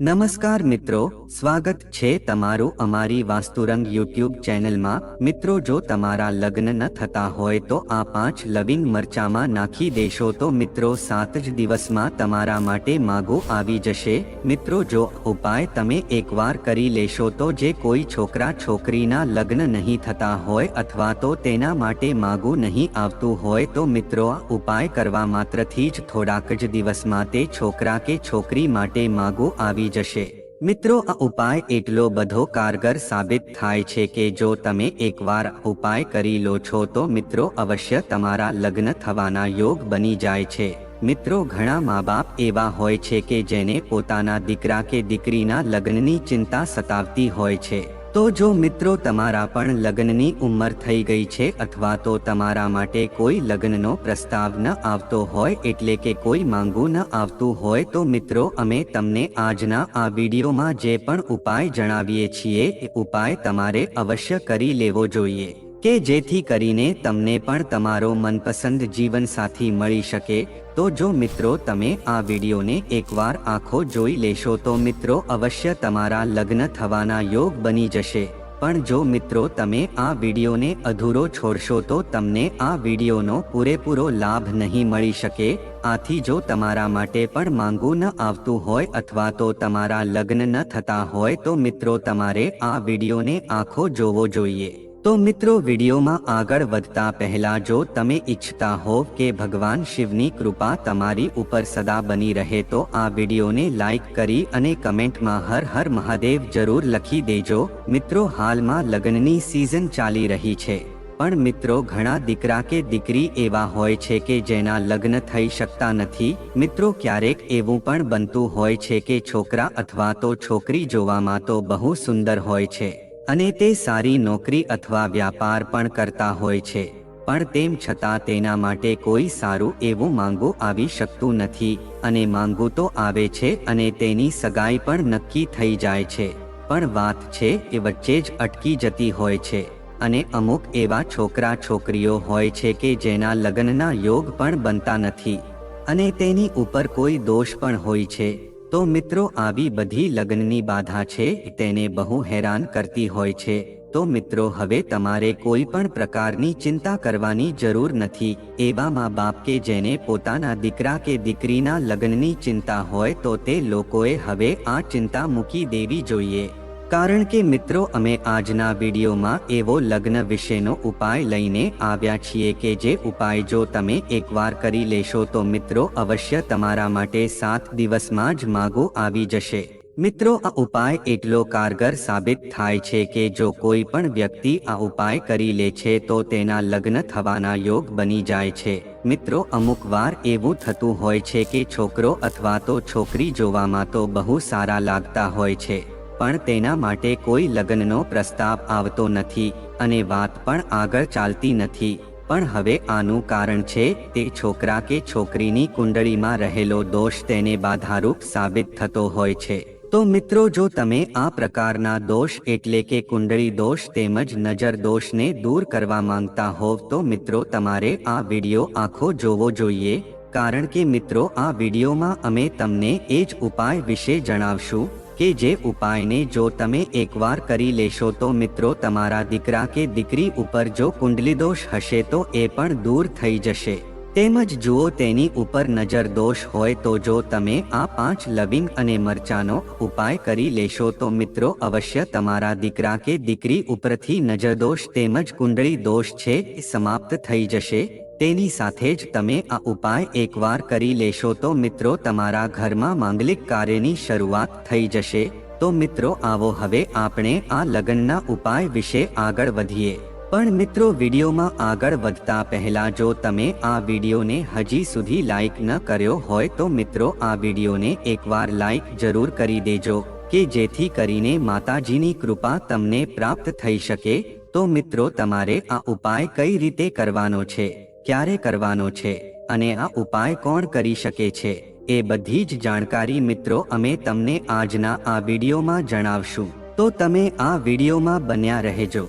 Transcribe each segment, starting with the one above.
નમસ્કાર મિત્રો, સ્વાગત છે તમારું અમારી વાસ્તુરંગ યુટ્યુબ ચેનલમાં. મિત્રો, જો તમારા લગ્ન ન થતા હોય તો આ પાંચ લવિંગ મરચામાં નાખી દેશો તો મિત્રો સાત જ દિવસમાં તમારા માટે માગો આવી જશે. મિત્રો, જો ઉપાય તમે એકવાર કરી લેશો તો જે કોઈ છોકરા છોકરીના લગ્ન નહીં થતા હોય અથવા તો તેના માટે માગું નહીં આવતું હોય તો મિત્રો આ ઉપાય કરવા માત્રથી જ થોડાક જ દિવસમાં તે છોકરા કે છોકરી માટે માગું આવી જશે. મિત્રો, આ ઉપાય એટલો બધો કારગર સાબિત થાય છે કે જો તમે એકવાર ઉપાય કરી લો છો તો મિત્રો અવશ્ય તમારા લગ્ન થવાના યોગ બની જાય છે. મિત્રો, ઘણા મા બાપ એવા હોય છે કે જેને પોતાના દીકરા કે દીકરીના લગ્નની ચિંતા સતાવતી હોય છે. તો જો મિત્રો તમારા પણ લગ્નની ઉંમર થઈ ગઈ છે અથવા તો તમારા માટે કોઈ લગ્નનો પ્રસ્તાવ ન આવતો હોય એટલે કે કોઈ માંગું ન આવતું હોય તો મિત્રો અમે તમને આજના આ વિડીયોમાં જે પણ ઉપાય જણાવીએ છીએ એ ઉપાય તમારે અવશ્ય કરી લેવો જોઈએ. કે જેથી કરીને તમને પણ તમારો મનપસંદ જીવનસાથી મળી શકે, તો જો મિત્રો તમે આ વિડીયોને એકવાર આખો જોઈ લેશો તો મિત્રો અવશ્ય તમારા લગ્ન થવાના યોગ બની જશે. પણ જો મિત્રો તમે આ વિડીયોને અધૂરો છોડશો તો તમને આ વિડીયોનો પૂરેપૂરો લાભ નહીં મળી શકે, આથી જો તમારા માટે પણ માંગું ન આવતું હોય અથવા તો તમારા લગ્ન ન થતા હોય તો મિત્રો તમારે આ વિડીયોને આંખો જોવો જોઈએ. તો મિત્રો વિડીયોમાં આગળ વધતા પહેલા જો તમે ઈચ્છતા હો કે ભગવાન શિવની કૃપા તમારી ઉપર સદા બની રહે તો આ વિડીયોને લાઈક કરી અને કમેન્ટમાં હર હર મહાદેવ જરૂર લખી દેજો. મિત્રો હાલમાં લગ્નની સિઝન ચાલી રહી છે. પણ મિત્રો ઘણા દીકરા કે દીકરી એવા હોય છે કે જેના લગ્ન થઈ શકતા નથી. મિત્રો ક્યારેક એવું પણ બનતું હોય છે કે છોકરા અથવા તો છોકરી જોવામાં તો બહુ સુંદર હોય છે. અને તે સારી નોકરી અથવા વ્યાપાર પણ કરતા હોય છે, પણ તેમ છતાં તેના માટે કોઈ સારું એવું માંગુ આવી શકતું નથી, અને માંગુ તો આવે છે અને તેની સગાઈ પણ નક્કી થઈ જાય છે, પણ વાત છે એ વચ્ચે જ અટકી જતી હોય છે, અને અમુક એવા છોકરા છોકરીઓ હોય છે કે જેના લગ્નના યોગ પણ બનતા નથી, અને તેની ઉપર કોઈ દોષ પણ હોય છે. તો મિત્રો આવી બધી લગ્નની બાધા છે તેને બહુ હેરાન કરતી હોય છે. તો મિત્રો હવે તમારે કોઈ પણ પ્રકારની ચિંતા કરવાની જરૂર નથી. એવા મા બાપ કે જેને પોતાના દીકરા કે દીકરીના લગ્નની ચિંતા હોય તો તે લોકોએ હવે આ ચિંતા મૂકી દેવી જોઈએ. કારણ કે મિત્રો, અમે આજના વિડીયોમાં એવો લગ્ન વિશેનો ઉપાય લઈને આવ્યા છીએ કે જે ઉપાય જો તમે એકવાર કરી લેશો તો મિત્રો, અવશ્ય તમારા માટે સાત દિવસમાં જ માગો આવી જશે. મિત્રો, આ ઉપાય એટલો કારગર સાબિત થાય છે કે જો કોઈ પણ વ્યક્તિ આ ઉપાય કરી લે છે તો તેના લગ્ન થવાના યોગ બની જાય છે. મિત્રો, અમુક વાર એવું થતું હોય છે કે છોકરો અથવા તો છોકરી જોવામાં તો બહુ સારા લાગતા હોય છે. પણ તેના માટે કોઈ લગ્નનો પ્રસ્તાવ આવતો નથી અને વાત પણ આગળ ચાલતી નથી. પણ હવે આનું કારણ છે તે છોકરા કે છોકરીની કુંડળીમાં રહેલો દોષ તેને બાધારૂપ સાબિત થતો હોય છે. તો મિત્રો જો તમે આ પ્રકારના દોષ એટલે કે કુંડળી દોષ તેમજ નજર દોષને દૂર કરવા માંગતા હોવ તો મિત્રો તમારે આ વીડિયો આખો જોવો જોઈએ. કારણ કે મિત્રો આ વિડીયોમાં અમે તમને એ જ ઉપાય વિશે જણાવશું. કે જે ઉપાયને જો તમે એકવાર કરી લેશો તો મિત્રો તમારા દીકરા કે દીકરી ઉપર જો કુંડલી દોષ હશે તો એ પણ દૂર થઈ જશે. તેમજ જુઓ તેની ઉપર નજર દોષ હોય તો જો તમે આ પાંચ લવિંગ અને મરચાનો ઉપાય કરી લેશો તો મિત્રો અવશ્ય તમારા દીકરા કે દીકરી ઉપરથી નજર દોષ તેમજ કુંડળી દોષ છે સમાપ્ત થઈ જશે. તેની સાથે જ તમે આ ઉપાય એકવાર કરી લેશો તો મિત્રો તમારા ઘરમાં માંગલિક કાર્યની શરૂઆત થઈ જશે. તો મિત્રો આવો હવે આપણે આ લગ્નના ઉપાય વિશે આગળ વધીએ. પણ મિત્રો વિડીયોમાં આગળ વધતા પહેલા જો તમે આ વિડીયોને હજી સુધી લાઈક ન કર્યો હોય તો મિત્રો આ વિડીયોને એકવાર લાઈક જરૂર કરી દેજો, કે જેથી કરીને માતાજીની કૃપા તમને પ્રાપ્ત થઈ શકે. તો મિત્રો તમારે આ ઉપાય કઈ રીતે કરવાનો છે? ક્યારે કરવાનો છે અને આ ઉપાય કોણ કરી શકે છે, એ બધી જ જાણકારી મિત્રો અમે તમને આજના આ વિડીયોમાં જણાવશું. તો તમે આ વિડીયોમાં બન્યા રહેજો.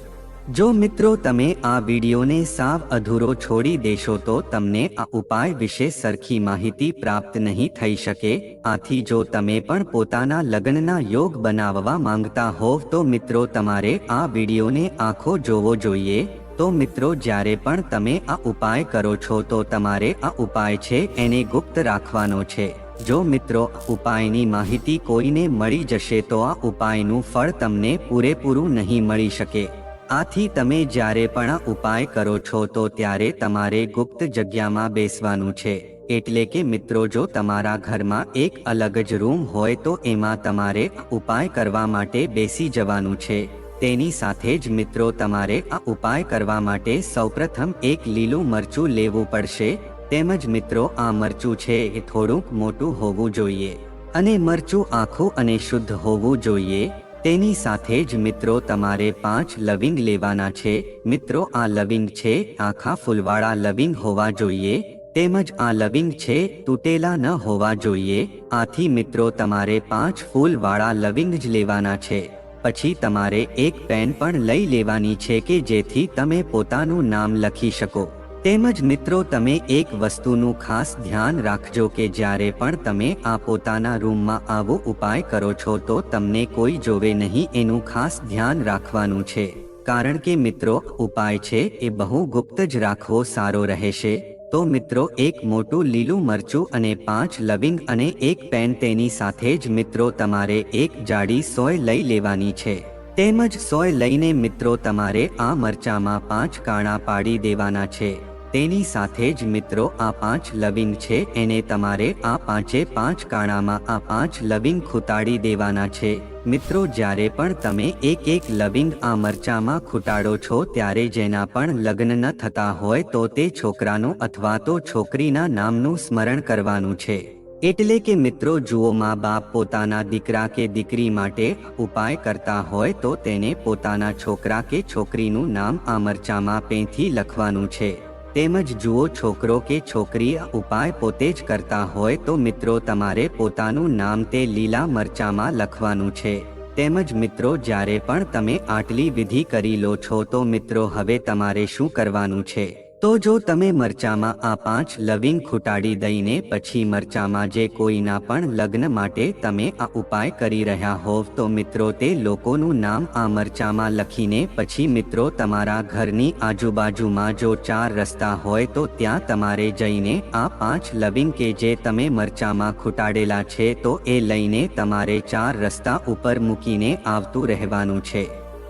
જો મિત્રો તમે આ વિડીયોને સાવ અધૂરો છોડી દેશો તો તમને આ ઉપાય વિશે સરખી માહિતી પ્રાપ્ત નહીં થઈ શકે, આથી જો તમે પણ પોતાના લગ્નના યોગ બનાવવા માંગતા હોવ તો મિત્રો તમારે આ વિડીયોને આંખો જોવો જોઈએ તો મિત્રો, જ્યારે પણ તમે આ ઉપાય કરો છો, તો તમારે આ ઉપાય છે એને ગુપ્ત રાખવાનો છે. જો મિત્રો ઉપાયની માહિતી કોઈને મળી જશે, તો આ ઉપાયનું ફળ તમને પૂરેપૂરું નહીં મળી શકે. આથી તમે જ્યારે પણ આ ઉપાય કરો છો, તો ત્યારે તમારે ગુપ્ત જગ્યામાં બેસવાનું છે. એટલે કે મિત્રો, જો તમારા ઘરમાં એક અલગ જ રૂમ હોય, તો એમાં તમારે ઉપાય કરવા માટે બેસી જવાનું છે. તેની સાથે જ મિત્રો તમારે આ ઉપાય કરવા માટે સૌપ્રથમ એક લીલું મરચું લેવું પડશે, તેમજ મિત્રો આ મરચું છે એ થોડુંક મોટું હોવું જોઈએ. અને મરચું આખું અને શુદ્ધ હોવું જોઈએ, તેની સાથે જ મિત્રો તમારે પાંચ લવિંગ લેવાના છે. મિત્રો આ લવિંગ છે આખા ફૂલવાળા લવિંગ હોવા જોઈએ, તેમજ આ લવિંગ છે તૂટેલા ન હોવા જોઈએ. આથી મિત્રો તમારે પાંચ ફૂલવાળા લવિંગ જ લેવાના છે. પછી તમારે એક પેન પણ લઈ લેવાની છે કે જેથી તમે પોતાનું નામ લખી શકો. તેમજ મિત્રો, તમે એક વસ્તુનું ખાસ ધ્યાન રાખજો કે જ્યારે પણ તમે આ પોતાના રૂમમાં આવો ઉપાય કરો છો તો તમને કોઈ જોવે નહીં એનું ખાસ ધ્યાન રાખવાનું છે. કારણ કે મિત્રો, ઉપાય છે એ બહુ ગુપ્ત જ રાખવો સારો રહેશે. તો મિત્રો, એક મોટું લીલું મરચું અને પાંચ લવિંગ અને એક પેન તેની સાથે જ મિત્રો, તમારે એક જાડી સોય લઈ લેવાની છે. તેમજ સોય લઈને મિત્રો, તમારે આ મરચામાં પાંચ કાણા પાડી દેવાના છે. તેની સાથે જ મિત્રો, આ પાંચ લવિંગ છે, એને તમારે આ પાંચે પાંચ કાણામાં આ પાંચ લવિંગ ખૂતાડી દેવાના છે. મિત્રો, જ્યારે પણ તમે એક એક લવિંગ આ મરચામાં ખૂટાડો છો, ત્યારે જેના પણ લગ્ન ન થતા હોય, તો તે છોકરાનું અથવા તો છોકરીના નામનું સ્મરણ કરવાનું છે. એટલે કે મિત્રો, જુઓ મા બાપ પોતાના દીકરા કે દીકરી માટે ઉપાય કરતા હોય, તો તેને પોતાના છોકરા કે છોકરીનું નામ આ મરચામાં પેથી લખવાનું છે. તેમજ જુઓ છોકરો કે છોકરી ઉપાય પોતે જ કરતા હોય તો મિત્રો તમારે પોતાનું નામ તે લીલા મરચામાં લખવાનું છે. તેમજ મિત્રો જ્યારે પણ તમે આટલી વિધિ કરી લો છો તો મિત્રો હવે તમારે શું કરવાનું છે? તો જો તમે મરચામાં આ પાંચ લવિંગ ખૂટાડી દઈને પછી મરચામાં જે કોઈના પણ લગ્ન માટે તમે આ ઉપાય કરી રહ્યા હોવ, તો મિત્રો તે લોકોનું નામ આ મરચામાં લખીને પછી મિત્રો તમારા ઘરની આજુબાજુમાં જો ચાર રસ્તા હોય, તો ત્યાં તમારે જઈને આ પાંચ લવિંગ કે જે તમે મરચામાં ખૂટાડેલા છે, તો એ લઈને તમારે ચાર રસ્તા ઉપર મૂકીને આવતું રહેવાનું છે.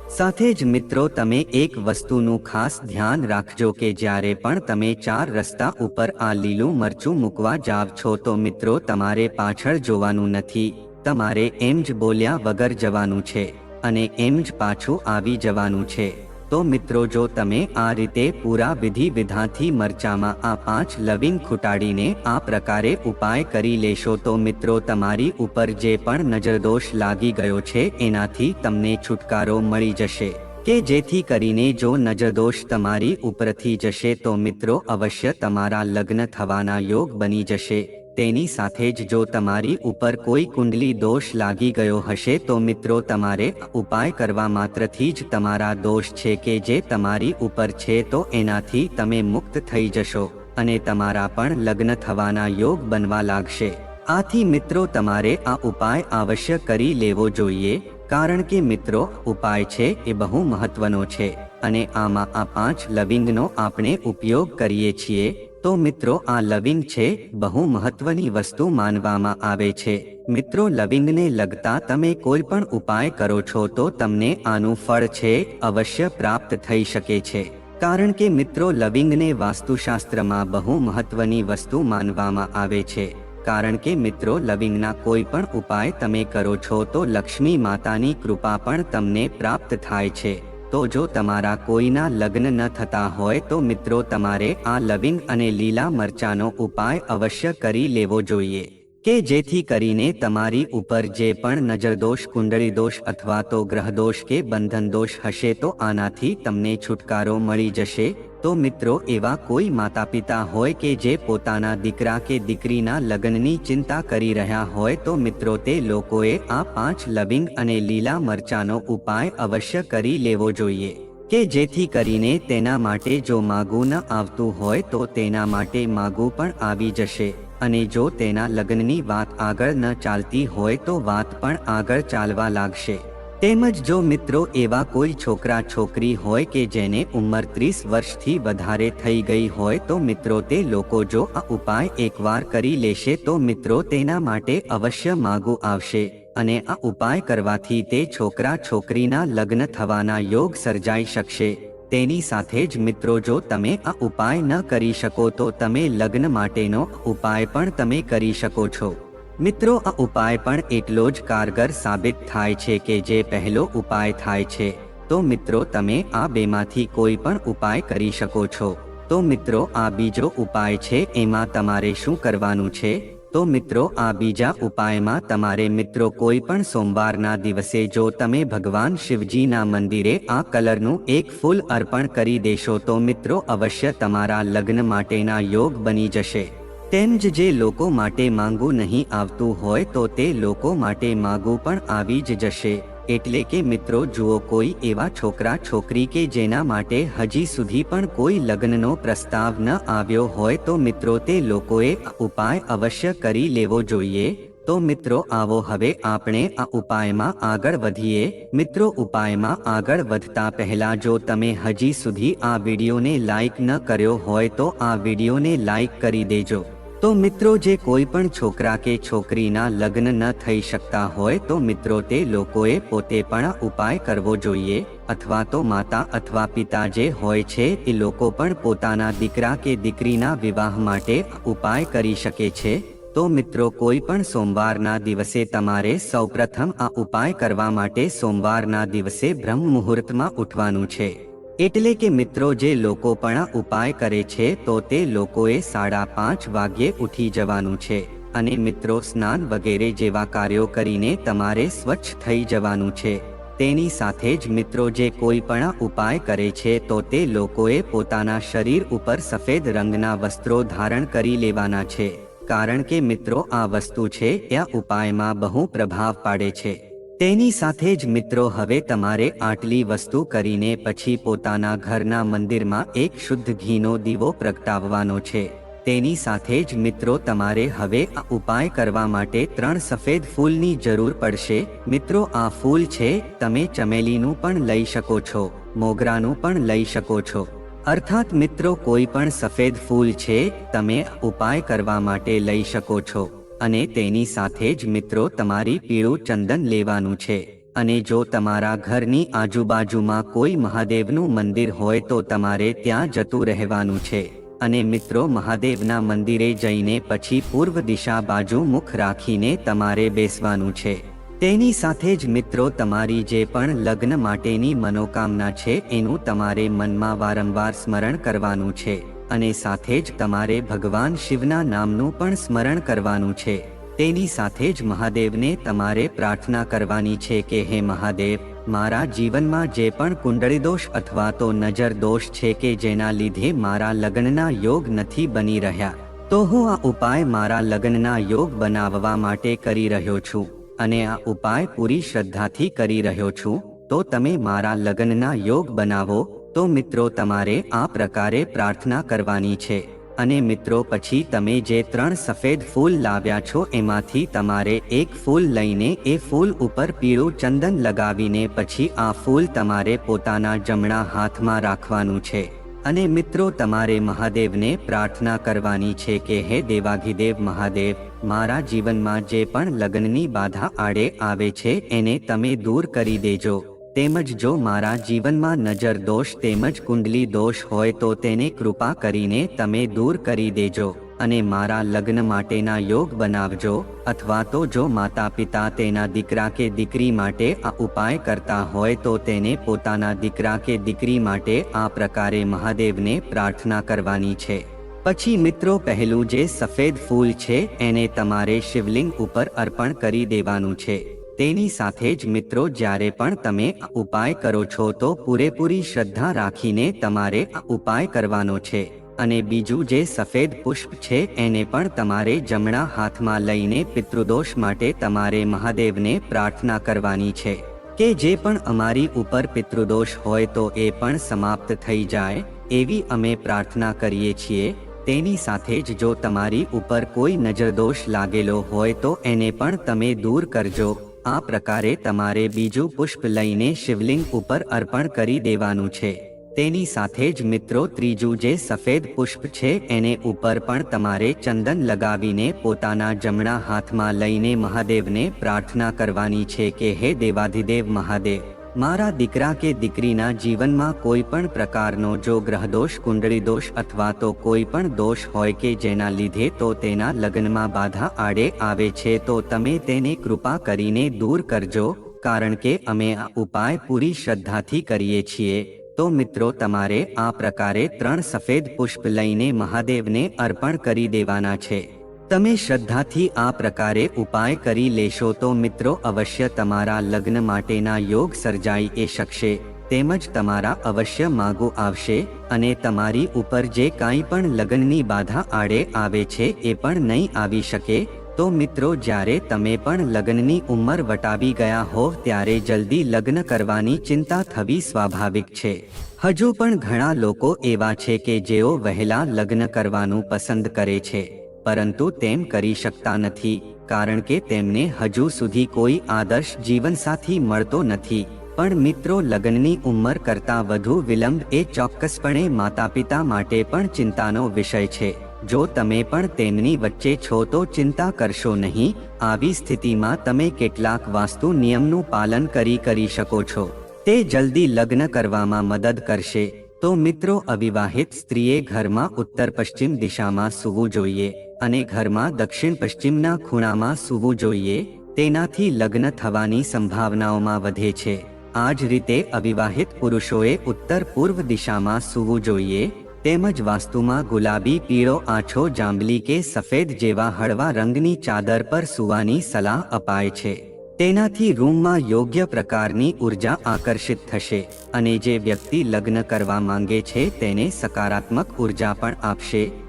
સાથે જ મિત્રો તમે એક વસ્તુનું ખાસ ધ્યાન રાખજો કે જ્યારે પણ તમે ચાર રસ્તા ઉપર આ લીલું મરચું મૂકવા જાવ છો તો મિત્રો તમારે પાછળ જોવાનું નથી, તમારે એમ જ બોલ્યા વગર જવાનું છે, અને એમ જ પાછું આવી જવાનું છે. તો મિત્રો જો તમે આ રીતે પૂરા વિધિ વિધાથી મરચામાં આ પાંચ લવિંગ ખૂટાડીને આ પ્રકારે ઉપાય કરી લેશો તો મિત્રો તમારી ઉપર જે પણ નજરદોષ લાગી ગયો છે એનાથી તમને છુટકારો મળી જશે. કે જેથી કરીને જો નજરદોષ તમારી ઉપરથી જશે તો મિત્રો અવશ્ય તમારા લગ્ન થવાના યોગ બની જશે. તેની સાથે જ જો તમારી ઉપર કોઈ કુંડલી દોષ લાગી ગયો હશે તો મિત્રો તમારે ઉપાય કરવા માત્રથી જ તમારા દોષ છે કે જે તમારી ઉપર છે તો એનાથી તમે મુક્ત થઈ જશો અને તમારા પણ લગ્ન થવાના યોગ બનવા લાગશે. આથી મિત્રો તમારે આ ઉપાય અવશ્ય કરી લેવો જોઈએ, કારણ કે મિત્રો ઉપાય છે એ બહુ મહત્વનો છે અને આમાં આ પાંચ લવિંગનો આપણે ઉપયોગ કરીએ છીએ. તો મિત્રો, આ લવિંગ છે, બહુ મહત્વની વસ્તુ માનવામાં આવે છે. મિત્રો, લવિંગને લગતા તમે કોઈ પણ ઉપાય કરો છો તો તમને આનું ફળ છે, અવશ્ય પ્રાપ્ત થઈ શકે છે. કારણ કે મિત્રો, લવિંગને વાસ્તુશાસ્ત્રમાં બહુ મહત્વની વસ્તુ માનવામાં આવે છે. કારણ કે મિત્રો, લવિંગના કોઈ પણ ઉપાય તમે કરો છો તો લક્ષ્મી માતાની કૃપા પણ તમને પ્રાપ્ત થાય છે. તો જો તમારા કોઈના લગ્ન ન થતા હોય તો મિત્રો તમારે આ લવિંગ અને લીલા મરચાનો ઉપાય અવશ્ય કરી લેવો જોઈએ. કે જેથી કરીને તમારી ઉપર જે પણ નજરદોષ કુંડળી દોષ અથવા તો ગ્રહદોષ કે બંધન દોષ હશે તો આનાથી તમને છુટકારો મળી જશે. તો મિત્રો, એવા કોઈ માતા પિતા હોય કે જે પોતાના દીકરા કે દીકરીના લગ્નની ચિંતા કરી રહ્યા હોય તો મિત્રો, તે લોકોએ આ પાંચ લવિંગ અને લીલા મરચાનો ઉપાય અવશ્ય કરી લેવો જોઈએ. કે જેથી કરીને તેના માટે જો માગું ન આવતું હોય તો તેના માટે માગું પણ આવી જશે. અને જો તેના લગ્નની વાત આગળ ન ચાલતી હોય તો વાત પણ આગળ ચાલવા લાગશે. તેમજ જો મિત્રો એવા કોઈ છોકરા છોકરી હોય કે જેને ઉંમર ત્રીસ વર્ષથી વધારે થઈ ગઈ હોય તો મિત્રો તે લોકો જો આ ઉપાય એકવાર કરી લેશે તો મિત્રો તેના માટે અવશ્ય માગું આવશે. અને આ ઉપાય કરવાથી તે છોકરા છોકરીના લગ્ન થવાના યોગ સર્જાઈ શકશે. તેની સાથે જ મિત્રો જો તમે આ ઉપાય ન કરી શકો તો તમે લગ્ન માટેનો ઉપાય પણ તમે કરી શકો છો. મિત્રો, આ ઉપાય પણ એટલો જ કારગર સાબિત થાય છે કે જે પહેલો ઉપાય થાય છે. તો મિત્રો, તમે આ બેમાંથી કોઈ પણ ઉપાય કરી શકો છો. તો મિત્રો, આ બીજો ઉપાય છે, એમાં તમારે શું કરવાનું છે? તો મિત્રો, આ બીજા ઉપાયમાં તમારે મિત્રો કોઈ પણ સોમવારના દિવસે જો તમે ભગવાન શિવજીના મંદિરે આ કલરનું એક ફૂલ અર્પણ કરી દેશો તો મિત્રો, અવશ્ય તમારા લગ્ન માટેના યોગ બની જશે. તેમ જ લોકો માટે માંગવું નહીં આવતું હોય તો તે લોકો માટે માગું પણ આવી જ જશે. એટલે કે મિત્રો, જુઓ કોઈ એવા છોકરા છોકરી કે જેના માટે હજી સુધી પણ કોઈ લગ્નનો પ્રસ્તાવ ન આવ્યો હોય તો મિત્રો, તે લોકોએ ઉપાય અવશ્ય કરી લેવો જોઈએ. તો મિત્રો, આવો હવે આપણે આ ઉપાયમાં આગળ વધીએ. મિત્રો, ઉપાયમાં આગળ વધતા પહેલા જો તમે હજી સુધી આ વિડીયોને લાઈક ન કર્યો હોય તો આ વિડીયોને લાઈક કરી દેજો. તો મિત્રો, જે કોઈ પણ છોકરા કે છોકરીના લગ્ન ન થઈ શકતા હોય, તો મિત્રો, તે લોકોએ પોતે પણ ઉપાય કરવો જોઈએ. અથવા તો માતા અથવા પિતા જે હોય છે, એ લોકો પણ પોતાના દીકરા કે દીકરીના વિવાહ માટે ઉપાય કરી શકે છે. તો મિત્રો, કોઈ પણ સોમવારના દિવસે તમારે સૌપ્રથમ આ ઉપાય કરવા માટે સોમવારના દિવસે બ્રહ્મ મુહૂર્તમાં ઉઠવાનું છે. એટલે કે મિત્રો, જે લોકો પણ ઉપાય કરે છે, તો તે લોકોએ સાડા પાંચ વાગ્યે ઉઠી જવાનું છે. અને મિત્રો, સ્નાન વગેરે જેવા કાર્યો કરીને તમારે સ્વચ્છ થઈ જવાનું છે. તેની સાથે જ મિત્રો, જે કોઈ પણ ઉપાય કરે છે, તો તે લોકોએ પોતાના શરીર ઉપર સફેદ રંગના વસ્ત્રો ધારણ કરી લેવાના છે. કારણ કે મિત્રો, આ વસ્તુ છે ત્યાં ઉપાયમાં બહુ પ્રભાવ પાડે છે. તેની સાથે જ મિત્રો હવે તમારે આટલી વસ્તુ કરીને પછી પોતાના ઘરના મંદિરમાં એક શુદ્ધ ઘીનો દીવો પ્રગટાવવાનો છે. તેની સાથે જ મિત્રો તમારે હવે આ ઉપાય કરવા માટે ત્રણ સફેદ ફૂલની જરૂર પડશે. મિત્રો, આ ફૂલ છે, તમે ચમેલીનું પણ લઈ શકો છો, મોગરાનું પણ લઈ શકો છો. અર્થાત મિત્રો, કોઈ પણ સફેદ ફૂલ છે, તમે ઉપાય કરવા માટે લઈ શકો છો. અને તેની સાથે જ મિત્રો તમારી પીળું ચંદન લેવાનું છે. અને જો તમારા ઘરની આજુબાજુમાં કોઈ મહાદેવનું મંદિર હોય તો તમારે ત્યાં જતું રહેવાનું છે. અને મિત્રો મહાદેવના મંદિરે જઈને પછી પૂર્વ દિશા બાજુ મુખ રાખીને તમારે બેસવાનું છે. તેની સાથે જ મિત્રો તમારી જે પણ લગ્ન માટેની મનોકામના છે એનું તમારે મનમાં વારંવાર સ્મરણ કરવાનું છે. અને સાથે જ તમારે ભગવાન શિવના નામનું પણ સ્મરણ કરવાનું છે. તેની સાથે જ મહાદેવને તમારે પ્રાર્થના કરવાની છે કે, હે મહાદેવ, મારા જીવનમાં જે પણ કુંડળી દોષ અથવા તો નજર દોષ છે કે જેના લીધે મારા લગ્નના યોગ નથી બની રહ્યા, તો હું આ ઉપાય મારા લગ્નના યોગ બનાવવા માટે કરી રહ્યો છું અને આ ઉપાય પૂરી શ્રદ્ધાથી કરી રહ્યો છું, તો તમે મારા લગ્નના યોગ બનાવો તો મિત્રો તમારે આ પ્રકારે પ્રાર્થના કરવાની છે. અને મિત્રો પછી તમે જે ત્રણ સફેદ ફૂલ લાવ્યા છો એમાંથી તમારે એક ફૂલ લઈને એ ફૂલ ઉપર પીળું ચંદન લગાવીને પછી આ ફૂલ તમારે પોતાના જમણા હાથમાં રાખવાનું છે. અને મિત્રો તમારે મહાદેવને પ્રાર્થના કરવાની છે કે, હે દેવાધિદેવ મહાદેવ, મારા જીવનમાં જે પણ લગ્નની બાધા આડે આવે છે, એને તમે દૂર કરી દેજો. તેમજ જો મારા જીવનમાં નજર દોષ તેમજ કુંડલી દોષ હોય તો તેને કૃપા કરીને તમે દૂર કરી દેજો અને મારા લગ્ન માટેના યોગ બનાવજો અથવા તો જો માતા પિતા તેના દીકરા કે દીકરી માટે આ ઉપાય કરતા હોય તો તેને પોતાના દીકરા કે દીકરી માટે આ પ્રકારે મહાદેવને પ્રાર્થના કરવાની છે. પછી મિત્રો પહેલું જે સફેદ ફૂલ છે એને તમારે શિવલિંગ ઉપર અર્પણ કરી દેવાનું છે. તેની સાથે જ મિત્રો જ્યારે પણ તમે ઉપાય કરો છો તો પૂરેપૂરી શ્રદ્ધા રાખીને તમારે ઉપાય કરવાનો છે. અને બીજું જે સફેદ પુષ્પ છે એને પણ તમારે જમણા હાથમાં લઈને પિતૃદોષ માટે તમારે મહાદેવને પ્રાર્થના કરવાની છે. કે જે પણ અમારી ઉપર પિતૃદોષ હોય તો એ પણ સમાપ્ત થઈ જાય, એવી અમે પ્રાર્થના કરીએ છીએ. તેની સાથે જ જો તમારી ઉપર કોઈ નજરદોષ લાગેલો હોય તો એને પણ તમે દૂર કરજો. આ પ્રકારે તમારે બીજું પુષ્પ લઈને શિવલિંગ ઉપર અર્પણ કરી દેવાનું છે. તેની સાથે જ મિત્રો ત્રીજું જે સફેદ પુષ્પ છે એને ઉપર પણ તમારે ચંદન લગાવીને પોતાના જમણા હાથમાં લઈને મહાદેવને પ્રાર્થના કરવાની છે કે હે દેવાધિદેવ મહાદેવ મારા દીકરા કે દીકરીના જીવનમાં કોઈ પણ પ્રકારનો જો ગ્રહદોષ કુંડળી દોષ અથવા તો કોઈ પણ દોષ હોય કે જેના લીધે તો તેના લગ્નમાં બાધા આડે આવે છે, તો તમે તેને કૃપા કરીને દૂર કરજો, કારણ કે અમે આ ઉપાય પૂરી શ્રદ્ધાથી કરીએ છીએ. તો મિત્રો, તમારે આ પ્રકારે ત્રણ સફેદ પુષ્પ લઈને મહાદેવને અર્પણ કરી દેવાના છે. તમે શ્રદ્ધાથી આ પ્રકારે ઉપાય કરી લેશો તો મિત્રો અવશ્ય તમારા લગ્ન માટેના યોગ સર્જાઈ એ શકશે, તેમજ તમારા અવશ્ય માગો આવશે, અને તમારી ઉપર જે કાંઈ પણ લગ્નની બાધા આડે આવે છે એ પણ નહીં આવી શકે, તો મિત્રો જ્યારે તમે પણ લગ્નની ઉંમર વટાવી ગયા હોવ ત્યારે જલ્દી લગ્ન કરવાની ચિંતા થવી સ્વાભાવિક છે. હજુ પણ ઘણા લોકો એવા છે કે જેઓ વહેલા લગ્ન કરવાનું પસંદ કરે છે. પરંતુ તેમ કરી શકતા નથી, કારણ કે તેમને હજુ સુધી કોઈ આદર્શ જીવનસાથી મળતો નથી. પણ મિત્રો, લગ્નની ઉંમર કરતાં વધુ વિલંબ એ ચોક્કસપણે માતા પિતા માટે પણ ચિંતાનો વિષય છે. જો તમે પણ તેમની વચ્ચે છો તો ચિંતા કરશો નહીં, આવી સ્થિતિમાં તમે કેટલાક વાસ્તુ નિયમનું પાલન કરી કરી શકો છો. તે જલ્દી લગ્ન કરવામાં મદદ કરશે. તો મિત્રો, અવિવાહિત સ્ત્રીએ ઘરમાં ઉત્તર પશ્ચિમ દિશામાં સૂવું જોઈએ. અને ઘરમાં દક્ષિણ પશ્ચિમના ખૂણામાં સૂવું જોઈએ, તેનાથી લગ્ન થવાની સંભાવનાઓમાં વધે છે. આ જ રીતે અવિવાહિત પુરુષોએ ઉત્તર પૂર્વ દિશામાં સૂવું જોઈએ, તેમજ વાસ્તુમાં ગુલાબી, પીળો, આછો, જાંબલી કે સફેદ જેવા હળવા રંગની ચાદર પર સૂવાની સલાહ અપાય છે. તેનાથી રૂમમાં યોગ્ય પ્રકારની ઊર્જા આકર્ષિત થશે અને જે વ્યક્તિ લગ્ન કરવા માંગે છે તેને સકારાત્મક ઊર્જા પણ આપશે.